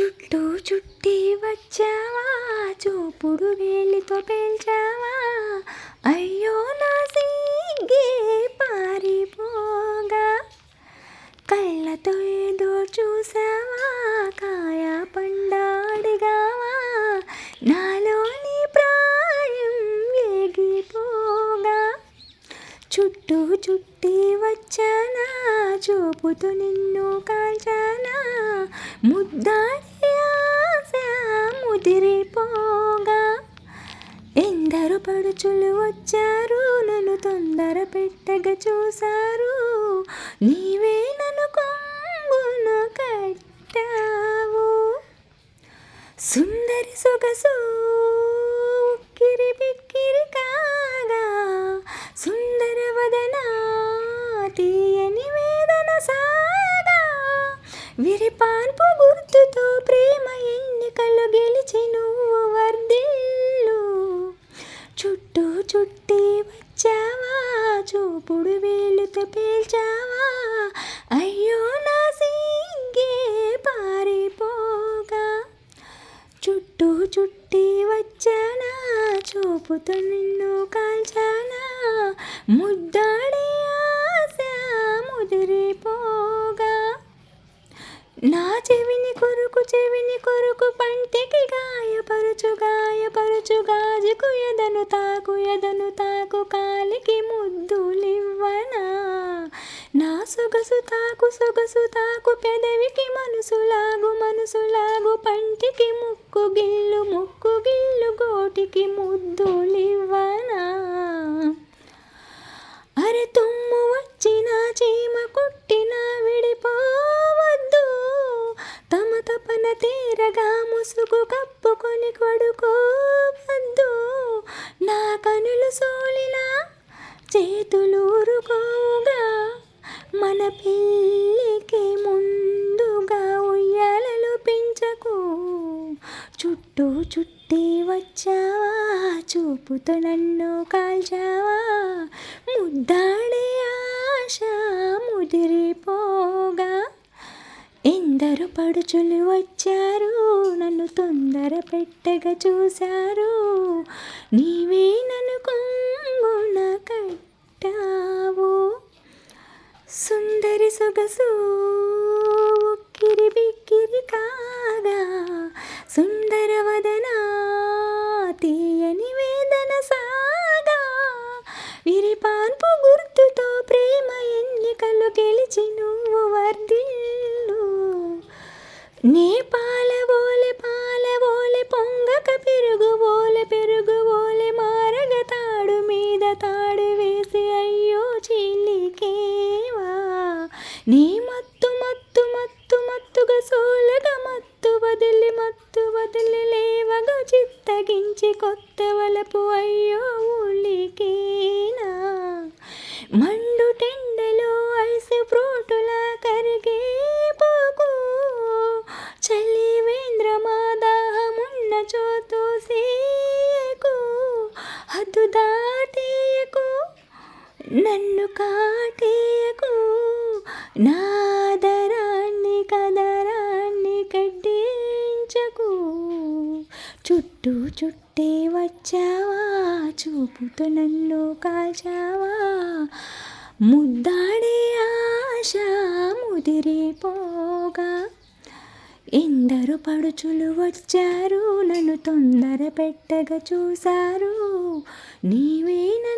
చుట్టూ చుట్టి వచ్చావా? చూపుడు వేలితో పేల్చావా? అయ్యో నా సిగ్గే పారిపోగా. కళ్ళతో ఏదో చూసావా? కాయ పండాడిగావా? నాలోని ప్రాయం వేగిపోగా చుట్టూ చుట్టి వచ్చానా? చూపుతూ నిన్ను కాల్చానా? ముద్దా ఎందరు వచ్చారు నన్ను తొందర పెట్టగా చూశారు. నీవే నన్ను కొంగున కట్టావు. సుందరి సొగసు చూపుతో నిన్ను కాల్చానా? ముద్దాడే ఆశ ముదిరిపోగా. నా చెవిని కొరుకు చెవిని కొరుకు పంటికి గాయపరుచు గాయపరుచు గాజుకు ఎదను తాకు ఎదను తాకు కాలికి ముద్దు. సొగసు తాకు సొగసు తాకు పెదవికి మనసులాగు మనసులాగు పంటికి ముక్కు గిల్లు ముక్కు గిల్లు గోటికి ముద్దులివ్వనా? అరే తుమ్ము వచ్చిన చీమ కుట్టిన విడిపోవద్దు. తమ తపన తీరగా ముసుగు కప్పుకొని కొడుకోవద్దు. నా కనులు సోలిన చేతులు ఊరుకోగా మన పెళ్ళికి ముందుగా ఉయ్యాలలు పెంచకు. చుట్టూ చుట్టి వచ్చావా? చూపుతో నన్ను కాల్చావా? ముద్దాడే ఆశ ముదిరిపోగా. ఎందరు పడుచులు వచ్చారు నన్ను తొందర పెట్టగా చూశారు. నీవే నన్ను కొంగున కట్టావు సుందరి సొగసు ఉక్కిరి బిక్కిరి కాగా సుందర నీ మత్తు మత్తు మత్తు మత్తుగా సోలగా మత్తు వదిలి మత్తు వదిలి లేవగా చిత్తగించి కొత్త వలపు అయ్యో ఊళ్ళికేనా మండు టెండలో ఐస్ ఫ్రూటులా కరిగే పోకు చలి వేంద్రమా దాహమున్న చోతో సేయకు హద్దు దాటేయకు నన్ను కాటే నాదరాన్ని కదరాన్ని కడ్డించకు చుట్టూ చుట్టే వచ్చావా? చూపుతో నన్ను కాల్చావా? ముద్దాడే ఆశ ముదిరిపోగా ఎందరు పడుచులు వచ్చారు నన్ను తొందర పెట్టగా చూశారు. నీవేనా